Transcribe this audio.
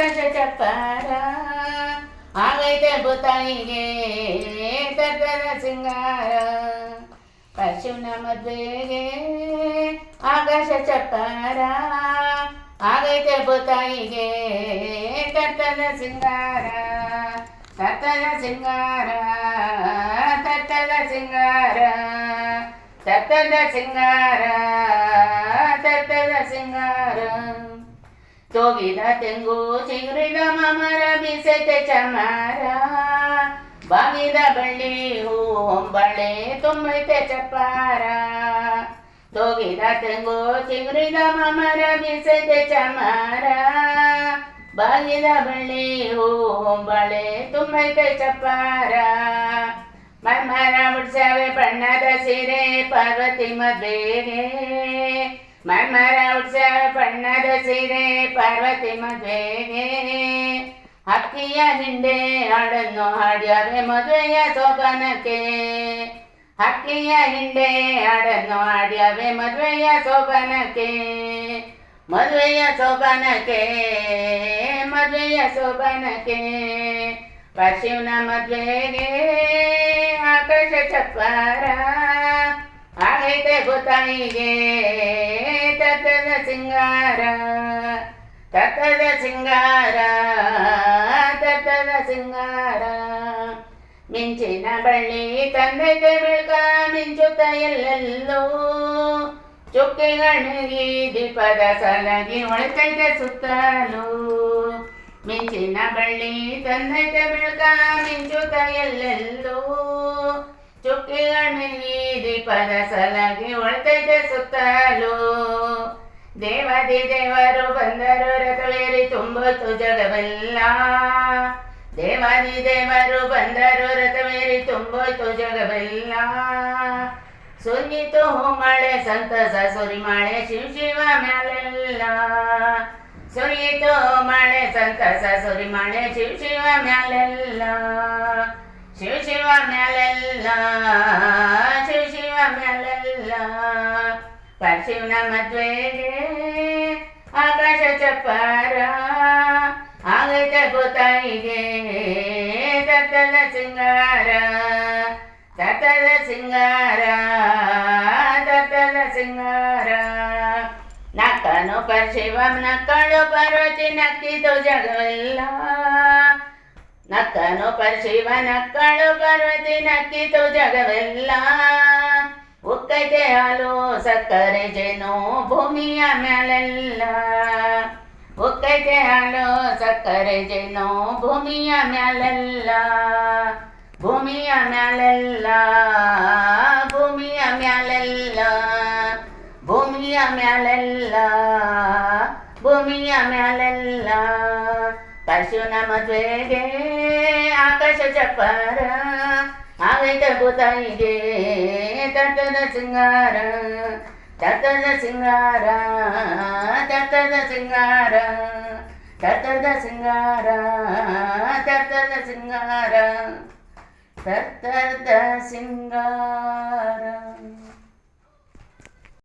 ఆకాశ చప్పారా ఆగైతే పోతాయిగే తగ్గర సింగార పశువున మధ్వేగే ఆకాశ చప్పారా ఆగైతే పోతాయిగే తట్టన సింగార తట్టన సింగార తట్టన సింగార తట్టన సింగార తట్టన సింగార ತೋಗಿದ ತೆಂಗು ಚಿಗುರಿದ ಮಮರ ಬಿಸೆತೆ ಚಮಾರ ಬಾಗಿದ ಬಳ್ಳಿ ಹೂಂಬಳೆ ತುಂಬೈತೆ ಚಪ್ಪಾರ ತೋಗಿದ ತೆಂಗು ಚಿಗುರಿದ ಮಮರ ಬಿಸೆತೆ ಚಮಾರ ಬಾಗಿದ ಬಳ್ಳಿ ಹೂಂಬಳೆ ತುಂಬೈತೆ ಚಪ್ಪಾರ ಮರ್ಮರ ಉಡ್ಸವೆ ಬಣ್ಣದ ಸೀರೆ ಪಾರ್ವತಿ ಮದ್ವೆಗೆ ಮರ್ಮರ ಉಡ್ಸವೆ ಬಣ್ಣದ ಸೀರೆ ಪಾರ್ವತಿ ಮದುವೆಗೆ ಹಕ್ಕಿಯ ಹಿಂಡೆ ಹಾಡನ್ನು ಹಾಡ್ಯಾವೆ ಮದುವೆಯ ಸೋಬನಕ್ಕೆ. ಹಕ್ಕಿಯ ಹಿಂಡೆ ಹಾಡನ್ನು ಹಾಡ್ಯಾವೆ ಮದುವೆಯ ಸೋಬನಕ್ಕೆ. ಮದುವೆಯ ಸೋಬನಕ್ಕೆ ಮದುವೆಯ ಸೋಬನಕ್ಕೆ. ಪಶುವಿನ ಮದುವೆಗೆ ಆಕಾಶ ಚಪ್ಪಾರ ಆಗೈತೆ ಗೊತ್ತಾಯಿಗೆ ಸಿಂಗಾರ ತತ್ತದ ಸಿಂಗಾರ ತತ್ತದ ಸಿಂಗಾರ. ಮಿಂಚಿನ ಬಳ್ಳಿ ತಂದೈತೆ ಬೆಳಕ ಮಿಂಚುತ್ತ ಎಲ್ಲೆಲ್ಲೋ ಚುಕ್ಕೆಗಳಿಗೆ ದೀಪದ ಸಲಗಿ ಒಳಕೈತೆ ಸುತ್ತಲೂ. ಮಿಂಚಿನ ಬಳ್ಳಿ ತಂದೈತೆ ಬೆಳಕ ಮಿಂಚುತ್ತ ಎಲ್ಲೆಲ್ಲೋ ಚುಕ್ಕಿಗಳಿಗೆ ದೀಪದ ಸಲಗಿ ಒಳಕೈತೆ ಸುತ್ತಲೂ. ದೇವಾದಿ ದೇವರು ಬಂದರು ರಥವೇರಿ ತುಂಬುತ್ತು ಜಗವೆಲ್ಲ. ದೇವಾದಿ ದೇವರು ಬಂದರು ರಥವೇರಿ ತುಂಬೋಯ್ತು ಜಗವೆಲ್ಲ. ಸುನ್ನಿತು ಮಳೆ ಸಂತಸ ಸುರಿ ಮಳೆ ಶಿವ ಶಿವ ಮ್ಯಾಲೆಲ್ಲ. ಸುರಿಯಿತು ಮಳೆ ಸಂತಸ ಸುರಿ ಮಳೆ ಶಿವ ಶಿವ ಮ್ಯಾಲೆಲ್ಲ. ಶಿವ ಶಿವ ಮ್ಯಾಲೆಲ್ಲ, ಶಿವ ಶಿವ ಮ್ಯಾಲೆಲ್ಲ. ಪರಶಿವನ ಮದ್ವೆಗೆ ಆಕಾಶ ಚಪ್ಪಾರ ಆಗೈತೆ ಗೊತ್ತಾಯಿಗೆ ತತ್ತದ ಸಿಂಗಾರ ತತ್ತದ ಸಿಂಗಾರ ತತ್ತದ ಸಿಂಗಾರ ನಕ್ಕನು ಪರಶಿವ ನಕ್ಕಳು ಪಾರ್ವತಿ ನಕ್ಕಿತು ಜಗವೆಲ್ಲ ನಕ್ಕನು ಪರಶಿವ ನಕ್ಕಳು ಪಾರ್ವತಿ ನಕ್ಕಿತು ಜಗವೆಲ್ಲ ಉಕ್ಕೈತೆ ಹಾಲು ಸಕ್ಕರೆ ಜೇನು ಭೂಮಿಯ ಮ್ಯಾಲೆಲ್ಲ ಉಕ್ಕೈತೆ ಹಾಲು ಸಕ್ಕರೆ ಜೇನು ಭೂಮಿಯ ಮ್ಯಾಲೆಲ್ಲ ಭೂಮಿಯ ಮ್ಯಾಲೆಲ್ಲ ಭೂಮಿಯ ಮ್ಯಾಲೆಲ್ಲ ಭೂಮಿಯ ಮ್ಯಾಲೆಲ್ಲ ಭೂಮಿಯ ಮ್ಯಾಲೆಲ್ಲ ಪಶುನ ಮದುವೆಗೆ ಆಕಾಶ ಚಪ್ಪಾರ ಆಗೈತೆ ಬುತಾಯಿಗೆ తట్టద సింగార తట్టద సింగార తట్టద సింగార తట్టద సింగార తట్టద సింగార తట్టద సింగార.